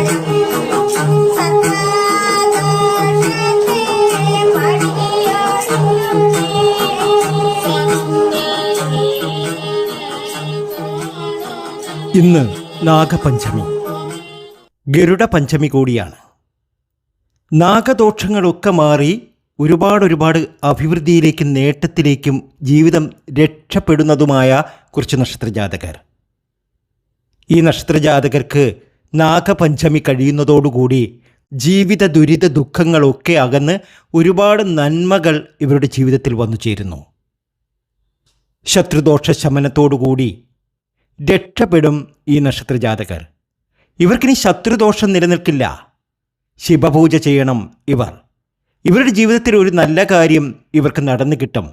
ഇന്ന് നാഗപഞ്ചമി. ഗരുഡ പഞ്ചമി കൂടിയാണ്. നാഗദോഷങ്ങളൊക്കെ മാറി ഒരുപാട് ഒരുപാട് അഭിവൃദ്ധിയിലേക്കും നേട്ടത്തിലേക്കും ജീവിതം രക്ഷപ്പെടുന്നതുമായ കുറച്ച് നക്ഷത്രജാതകർ. ഈ നക്ഷത്രജാതകർക്ക് നാഗപഞ്ചമി കഴിയുന്നതോടുകൂടി ജീവിത ദുരിത ദുഃഖങ്ങളൊക്കെ അകന്ന് ഒരുപാട് നന്മകൾ ഇവരുടെ ജീവിതത്തിൽ വന്നു ചേരുന്നു. ശത്രുദോഷ ശമനത്തോടുകൂടി രക്ഷപ്പെടും ഈ നക്ഷത്രജാതകർ. ഇവർക്കിനി ശത്രുദോഷം നിലനിൽക്കില്ല. ശിവപൂജ ചെയ്യണം ഇവർ. ഇവരുടെ ജീവിതത്തിൽ ഒരു നല്ല കാര്യം ഇവർക്ക് നടന്നു കിട്ടും.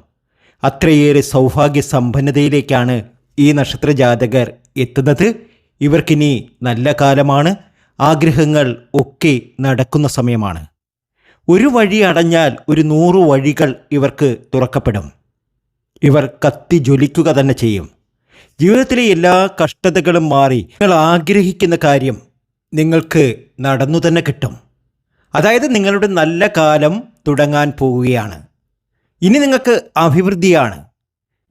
അത്രയേറെ സൗഭാഗ്യ സമ്പന്നതയിലേക്കാണ് ഈ നക്ഷത്രജാതകർ എത്തുന്നത്. ഇവർക്കിനി നല്ല കാലമാണ്. ആഗ്രഹങ്ങൾ ഒക്കെ നടക്കുന്ന സമയമാണ്. ഒരു വഴി അടഞ്ഞാൽ ഒരു നൂറു വഴികൾ ഇവർക്ക് തുറക്കപ്പെടും. ഇവർ കത്തി ജ്വലിക്കുക തന്നെ ചെയ്യും. ജീവിതത്തിലെ എല്ലാ കഷ്ടതകളും മാറി നിങ്ങൾ ആഗ്രഹിക്കുന്ന കാര്യം നിങ്ങൾക്ക് നടന്നു തന്നെ കിട്ടും. അതായത് നിങ്ങളുടെ നല്ല കാലം തുടങ്ങാൻ പോവുകയാണ്. ഇനി നിങ്ങൾക്ക് അഭിവൃദ്ധിയാണ്.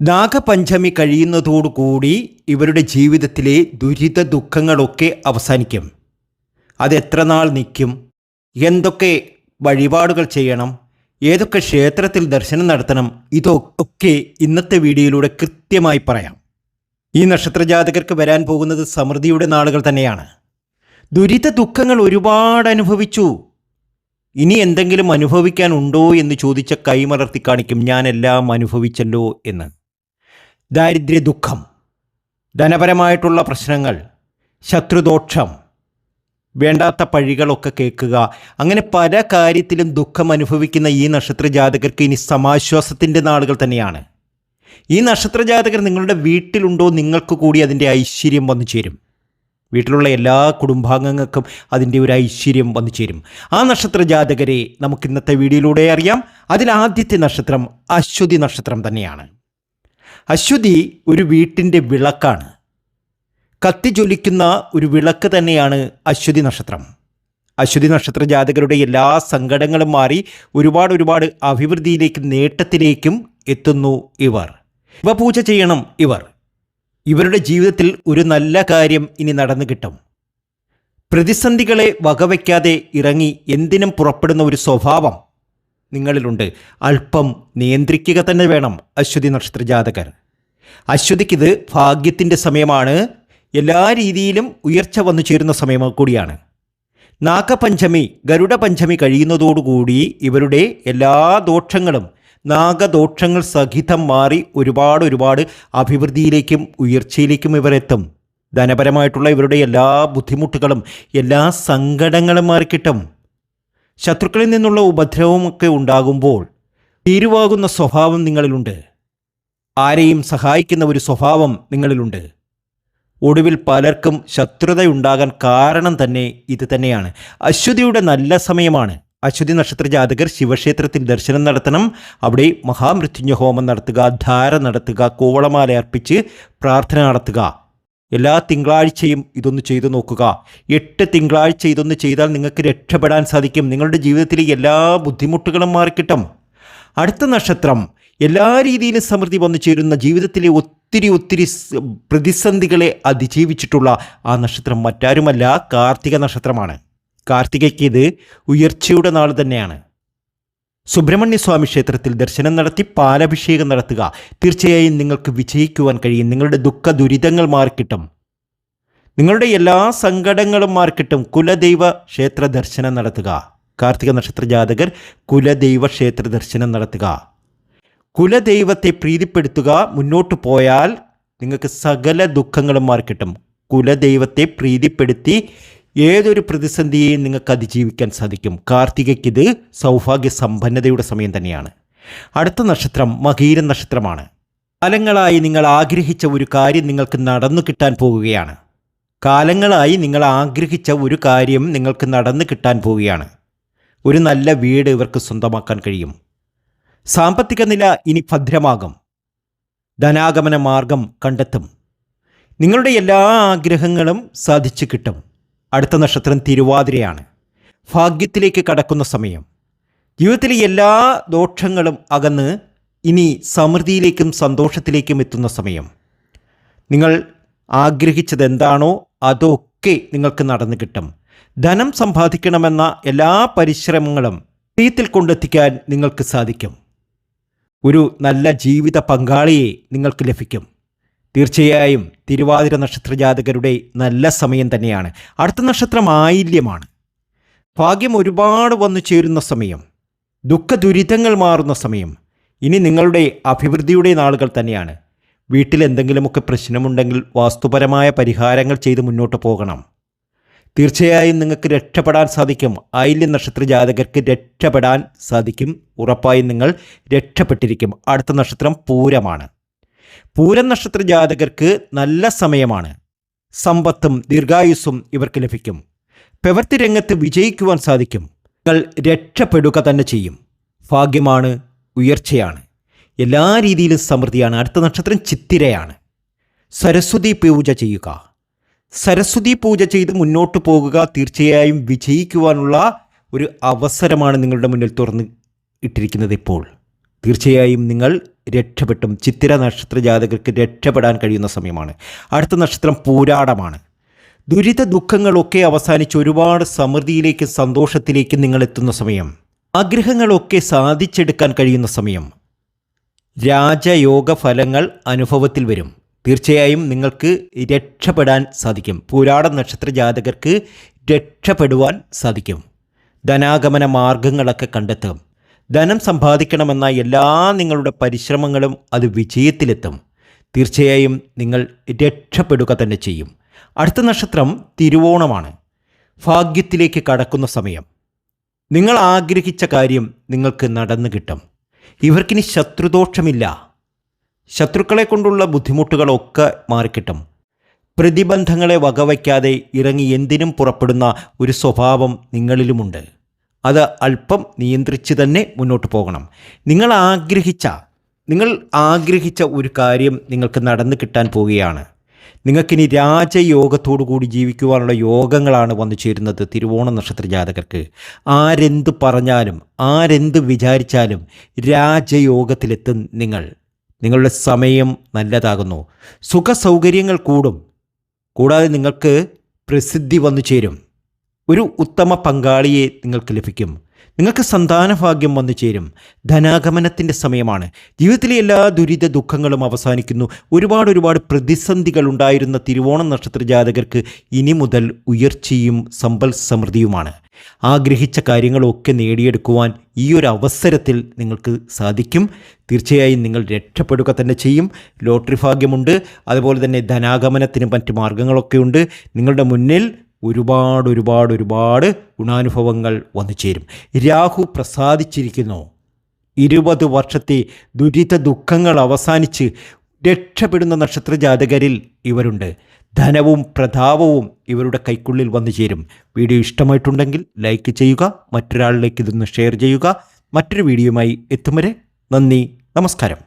നാഗപഞ്ചമി കഴിയുന്നതോടുകൂടി ഇവരുടെ ജീവിതത്തിലെ ദുരിത ദുഃഖങ്ങളൊക്കെ അവസാനിക്കും. അതെത്ര നാൾ നിൽക്കും? എന്തൊക്കെ വഴിപാടുകൾ ചെയ്യണം? ഏതൊക്കെ ക്ഷേത്രത്തിൽ ദർശനം നടത്തണം? ഇതൊക്കെ ഇന്നത്തെ വീഡിയോയിലൂടെ കൃത്യമായി പറയാം. ഈ നക്ഷത്രജാതകർക്ക് വരാൻ പോകുന്നത് സമൃദ്ധിയുടെ നാളുകൾ തന്നെയാണ്. ദുരിത ദുഃഖങ്ങൾ ഒരുപാട് അനുഭവിച്ചു. ഇനി എന്തെങ്കിലും അനുഭവിക്കാനുണ്ടോ എന്ന് ചോദിച്ച കൈമലർത്തി കാണിക്കും ഞാനെല്ലാം അനുഭവിച്ചല്ലോ എന്ന്. ദാരിദ്ര്യ ദുഃഖം ധനപരമായിട്ടുള്ള പ്രശ്നങ്ങൾ ശത്രുദോഷം വേണ്ടാത്ത പഴികളൊക്കെ കേൾക്കുക അങ്ങനെ പല കാര്യത്തിലും ദുഃഖം അനുഭവിക്കുന്ന ഈ നക്ഷത്ര ജാതകർക്ക് ഇനി സമാശ്വാസത്തിന്റെ നാളുകൾ തന്നെയാണ്. ഈ നക്ഷത്ര ജാതകർ നിങ്ങളുടെ വീട്ടിലുണ്ടോ നിങ്ങൾക്ക് കൂടി അതിന്റെ ഐശ്വര്യം വന്നു ചേരും. വീട്ടിലുള്ള എല്ലാ കുടുംബാംഗങ്ങൾക്കും അതിന്റെ ഒരു ഐശ്വര്യം വന്നു ചേരും. ആ നക്ഷത്ര ജാതകരെ നമുക്ക് ഇന്നത്തെ വീഡിയോയിലൂടെ അറിയാം. അതിൽ ആദ്യത്തെ നക്ഷത്രം അശ്വതി നക്ഷത്രം തന്നെയാണ്. അശ്വതി ഒരു വീട്ടിന്റെ വിളക്കാണ്. കത്തി ജ്വലിക്കുന്ന ഒരു വിളക്ക് തന്നെയാണ് അശ്വതി നക്ഷത്രം. അശ്വതി നക്ഷത്ര ജാതകരുടെ എല്ലാ സങ്കടങ്ങളും മാറി ഒരുപാട് ഒരുപാട് അഭിവൃദ്ധിയിലേക്കും നേട്ടത്തിലേക്കും എത്തുന്നു ഇവർ. ഇവ പൂജ ചെയ്യണം ഇവർ. ഇവരുടെ ജീവിതത്തിൽ ഒരു നല്ല കാര്യം ഇനി നടന്നു കിട്ടും. പ്രതിസന്ധികളെ വകവയ്ക്കാതെ ഇറങ്ങി എന്തിനും പുറപ്പെടുന്ന ഒരു സ്വഭാവം നിങ്ങളിലുണ്ട്. അല്പം നിയന്ത്രിക്കുക തന്നെ വേണം അശ്വതി നക്ഷത്ര ജാതകർ അശ്വതിക്കിത് ഭാഗ്യത്തിന്റെ സമയമാണ്. എല്ലാ രീതിയിലും ഉയർച്ച വന്നു ചേരുന്ന സമയം കൂടിയാണ്. നാഗപഞ്ചമി ഗരുഡ പഞ്ചമി കഴിയുന്നതോടുകൂടി ഇവരുടെ എല്ലാ ദോഷങ്ങളും നാഗദോഷങ്ങൾ സഹിതം മാറി ഒരുപാട് ഒരുപാട് അഭിവൃദ്ധിയിലേക്കും ഉയർച്ചയിലേക്കും ഇവരെത്തും. ധനപരമായിട്ടുള്ള ഇവരുടെ എല്ലാ ബുദ്ധിമുട്ടുകളും എല്ലാ സങ്കടങ്ങളും മാറിക്കിട്ടും. ശത്രുക്കളിൽ നിന്നുള്ള ഉപദ്രവമൊക്കെ ഉണ്ടാകുമ്പോൾ തീരുവാകുന്ന സ്വഭാവം നിങ്ങളിലുണ്ട്. ആരെയും സഹായിക്കുന്ന ഒരു സ്വഭാവം നിങ്ങളിലുണ്ട്. ഒടുവിൽ പലർക്കും ശത്രുതയുണ്ടാകാൻ കാരണം തന്നെ ഇത് തന്നെയാണ്. അശ്വതിയുടെ നല്ല സമയമാണ്. അശ്വതി നക്ഷത്ര ജാതകർ ശിവക്ഷേത്രത്തിൽ ദർശനം നടത്തണം. അവിടെ മഹാമൃത്യുഞ്ജ ഹോമം നടത്തുക ധാര നടത്തുക കോവളമാല അർപ്പിച്ച് പ്രാർത്ഥന നടത്തുക. എല്ലാ തിങ്കളാഴ്ചയും ഇതൊന്ന് ചെയ്തു നോക്കുക. എട്ട് തിങ്കളാഴ്ച ഇതൊന്ന് ചെയ്താൽ നിങ്ങൾക്ക് രക്ഷപ്പെടാൻ സാധിക്കും. നിങ്ങളുടെ ജീവിതത്തിലെ എല്ലാ ബുദ്ധിമുട്ടുകളും മാറിക്കിട്ടും. അടുത്ത നക്ഷത്രം എല്ലാ രീതിയിലും സമൃദ്ധി വന്നു ചേരുന്ന ജീവിതത്തിലെ ഒത്തിരി ഒത്തിരി പ്രതിസന്ധികളെ അതിജീവിച്ചിട്ടുള്ള ആ നക്ഷത്രം മറ്റാരുമല്ല കാർത്തിക നക്ഷത്രമാണ്. കാർത്തികയ്ക്ക് ഇത് ഉയർച്ചയുടെ നാൾ തന്നെയാണ്. സുബ്രഹ്മണ്യ സ്വാമി ക്ഷേത്രത്തിൽ ദർശനം നടത്തി പാലഭിഷേകം നടത്തുക. തീർച്ചയായും നിങ്ങൾക്ക് വിജയിക്കുവാൻ കഴിയും. നിങ്ങളുടെ ദുഃഖ ദുരിതങ്ങൾ മാറിക്കിട്ടും. നിങ്ങളുടെ എല്ലാ സങ്കടങ്ങളും മാറിക്കിട്ടും. കുലദൈവ ക്ഷേത്ര ദർശനം നടത്തുക. കാർത്തിക നക്ഷത്ര ജാതകർ കുലദൈവ ക്ഷേത്ര ദർശനം നടത്തുക. കുലദൈവത്തെ പ്രീതിപ്പെടുത്തുക. മുന്നോട്ട് പോയാൽ നിങ്ങൾക്ക് സകല ദുഃഖങ്ങളും മാറിക്കിട്ടും. കുലദൈവത്തെ പ്രീതിപ്പെടുത്തി ഏതൊരു പ്രതിസന്ധിയെയും നിങ്ങൾക്ക് അതിജീവിക്കാൻ സാധിക്കും. കാർത്തികയ്ക്ക് ഇത് സൗഭാഗ്യ സമ്പന്നതയുടെ സമയം തന്നെയാണ്. അടുത്ത നക്ഷത്രം മകീര നക്ഷത്രമാണ്. കാലങ്ങളായി നിങ്ങൾ ആഗ്രഹിച്ച ഒരു കാര്യം നിങ്ങൾക്ക് നടന്നു കിട്ടാൻ പോവുകയാണ്. കാലങ്ങളായി നിങ്ങൾ ആഗ്രഹിച്ച ഒരു കാര്യം നിങ്ങൾക്ക് നടന്നു കിട്ടാൻ പോവുകയാണ്. ഒരു നല്ല വീട് ഇവർക്ക് സ്വന്തമാക്കാൻ കഴിയും. സാമ്പത്തിക നില ഇനി ഭദ്രമാകും. ധനാഗമന മാർഗം കണ്ടെത്തും. നിങ്ങളുടെ എല്ലാ ആഗ്രഹങ്ങളും സാധിച്ചു കിട്ടും. അടുത്ത നക്ഷത്രം തിരുവാതിരയാണ്. ഭാഗ്യത്തിലേക്ക് കടക്കുന്ന സമയം. ജീവിതത്തിലെ എല്ലാ ദോഷങ്ങളും അകന്ന് ഇനി സമൃദ്ധിയിലേക്കും സന്തോഷത്തിലേക്കും എത്തുന്ന സമയം. നിങ്ങൾ ആഗ്രഹിച്ചത് എന്താണോ അതൊക്കെ നിങ്ങൾക്ക് നടന്നു കിട്ടും. ധനം സമ്പാദിക്കണമെന്ന എല്ലാ പരിശ്രമങ്ങളും തീത്തിൽ കൊണ്ടെത്തിക്കാൻ നിങ്ങൾക്ക് സാധിക്കും. ഒരു നല്ല ജീവിത പങ്കാളിയെ നിങ്ങൾക്ക് ലഭിക്കും. തീർച്ചയായും തിരുവാതിര നക്ഷത്ര ജാതകരുടെ നല്ല സമയം തന്നെയാണ്. അടുത്ത നക്ഷത്രം ആയില്യമാണ്. ഭാഗ്യം ഒരുപാട് വന്നു ചേരുന്ന സമയം. ദുഃഖ ദുരിതങ്ങൾ മാറുന്ന സമയം. ഇനി നിങ്ങളുടെ അഭിവൃദ്ധിയുടെ നാളുകൾ തന്നെയാണ്. വീട്ടിൽ എന്തെങ്കിലുമൊക്കെ പ്രശ്നമുണ്ടെങ്കിൽ വാസ്തുപരമായ പരിഹാരങ്ങൾ ചെയ്ത് മുന്നോട്ട് പോകണം. തീർച്ചയായും നിങ്ങൾക്ക് രക്ഷപ്പെടാൻ സാധിക്കും. ആയില്യ നക്ഷത്ര ജാതകർക്ക് രക്ഷപ്പെടാൻ സാധിക്കും. ഉറപ്പായും നിങ്ങൾ രക്ഷപ്പെട്ടിരിക്കും. അടുത്ത നക്ഷത്രം പൂരമാണ്. പൂരം നക്ഷത്ര ജാതകർക്ക് നല്ല സമയമാണ്. സമ്പത്തും ദീർഘായുസ്സും ഇവർക്ക് ലഭിക്കും. പ്രവൃത്തി രംഗത്ത് വിജയിക്കുവാൻ സാധിക്കും. നിങ്ങൾ രക്ഷപ്പെടുക തന്നെ ചെയ്യും. ഭാഗ്യമാണ് ഉയർച്ചയാണ്. എല്ലാ രീതിയിലും സമൃദ്ധിയാണ്. അടുത്ത നക്ഷത്രം ചിത്തിരയാണ്. സരസ്വതി പൂജ ചെയ്യുക. സരസ്വതി പൂജ ചെയ്ത് മുന്നോട്ട് പോകുക തീർച്ചയായും വിജയിക്കുവാനുള്ള ഒരു അവസരമാണ് നിങ്ങളുടെ മുന്നിൽ തുറന്ന് ഇട്ടിരിക്കുന്നത് ഇപ്പോൾ. തീർച്ചയായും നിങ്ങൾ രക്ഷപ്പെട്ടും. ചിത്തിര നക്ഷത്ര ജാതകർക്ക് രക്ഷപ്പെടാൻ കഴിയുന്ന സമയമാണ്. അടുത്ത നക്ഷത്രം പൂരാടമാണ്. ദുരിത ദുഃഖങ്ങളൊക്കെ അവസാനിച്ച് ഒരുപാട് സമൃദ്ധിയിലേക്കും സന്തോഷത്തിലേക്കും നിങ്ങൾ എത്തുന്ന സമയം. ആഗ്രഹങ്ങളൊക്കെ സാധിച്ചെടുക്കാൻ കഴിയുന്ന സമയം. രാജയോഗ ഫലങ്ങൾ അനുഭവത്തിൽ വരും. തീർച്ചയായും നിങ്ങൾക്ക് രക്ഷപ്പെടാൻ സാധിക്കും. പൂരാട നക്ഷത്ര ജാതകർക്ക് രക്ഷപ്പെടുവാൻ സാധിക്കും. ധനാഗമന മാർഗങ്ങളൊക്കെ കണ്ടെത്തും. ധനം സമ്പാദിക്കണമെന്ന എല്ലാ നിങ്ങളുടെ പരിശ്രമങ്ങളും അത് വിജയത്തിലെത്തും. തീർച്ചയായും നിങ്ങൾ രക്ഷപ്പെടുക തന്നെ ചെയ്യും. അടുത്ത നക്ഷത്രം തിരുവോണമാണ്. ഭാഗ്യത്തിലേക്ക് കടക്കുന്ന സമയം. നിങ്ങൾ ആഗ്രഹിച്ച കാര്യം നിങ്ങൾക്ക് നടന്നു കിട്ടും. ഇവർക്കിനി ശത്രുദോഷമില്ല. ശത്രുക്കളെ കൊണ്ടുള്ള ബുദ്ധിമുട്ടുകളൊക്കെ മാറിക്കിട്ടും. പ്രതിബന്ധങ്ങളെ വകവയ്ക്കാതെ ഇറങ്ങി എന്തിനും പുറപ്പെടുന്ന ഒരു സ്വഭാവം നിങ്ങളിലുമുണ്ട്. അത് അല്പം നിയന്ത്രിച്ച് തന്നെ മുന്നോട്ട് പോകണം. നിങ്ങൾ ആഗ്രഹിച്ച നിങ്ങൾ ആഗ്രഹിച്ച ഒരു കാര്യം നിങ്ങൾക്ക് നടന്നു കിട്ടാൻ പോവുകയാണ്. നിങ്ങൾക്കിനി രാജയോഗത്തോടു കൂടി ജീവിക്കുവാനുള്ള യോഗങ്ങളാണ് വന്നു ചേരുന്നത് തിരുവോണ നക്ഷത്ര ജാതകർക്ക്. ആരെന്ത് പറഞ്ഞാലും ആരെന്ത് വിചാരിച്ചാലും രാജയോഗത്തിലെത്തും നിങ്ങൾ. നിങ്ങളുടെ സമയം നല്ലതാകുന്നു. സുഖസൗകര്യങ്ങൾ കൂടും. കൂടാതെ നിങ്ങൾക്ക് പ്രസിദ്ധി വന്നു ചേരും. ഒരു ഉത്തമ പങ്കാളിയെ നിങ്ങൾക്ക് ലഭിക്കും. നിങ്ങൾക്ക് സന്താനഭാഗ്യം വന്നു ചേരും. ധനാഗമനത്തിന്റെ സമയമാണ്. ജീവിതത്തിലെ എല്ലാ ദുരിത ദുഃഖങ്ങളും അവസാനിക്കുന്നു. ഒരുപാട് ഒരുപാട് പ്രതിസന്ധികൾ ഉണ്ടായിരുന്ന തിരുവോണം നക്ഷത്ര ജാതകർക്ക് ഇനി മുതൽ ഉയർച്ചയും സമ്പൽ സമൃദ്ധിയുമാണ്. ആഗ്രഹിച്ച കാര്യങ്ങളൊക്കെ നേടിയെടുക്കുവാൻ ഈ ഒരു അവസരത്തിൽ നിങ്ങൾക്ക് സാധിക്കും. തീർച്ചയായും നിങ്ങൾ രക്ഷപ്പെടുക തന്നെ ചെയ്യും. ലോട്ടറി ഭാഗ്യമുണ്ട്. അതുപോലെ തന്നെ ധനാഗമനത്തിനും മറ്റ് മാർഗങ്ങളൊക്കെ ഉണ്ട്. നിങ്ങളുടെ മുന്നിൽ ഒരുപാട് ഒരുപാട് ഒരുപാട് ഗുണാനുഭവങ്ങൾ വന്നു ചേരും. രാഹു പ്രസാദിച്ചിരിക്കുന്നു. ഇരുപത് വർഷത്തെ ദുരിത ദുഃഖങ്ങൾ അവസാനിച്ച് രക്ഷപ്പെടുന്ന നക്ഷത്ര ജാതകരിൽ ഇവരുണ്ട്. ധനവും പ്രതാപവും ഇവരുടെ കൈക്കുള്ളിൽ വന്നു ചേരും. വീഡിയോ ഇഷ്ടമായിട്ടുണ്ടെങ്കിൽ ലൈക്ക് ചെയ്യുക മറ്റൊരാളിലേക്ക് ഇതൊന്ന് ഷെയർ ചെയ്യുക. മറ്റൊരു വീഡിയോയുമായി എത്തും വരെ നന്ദി നമസ്കാരം.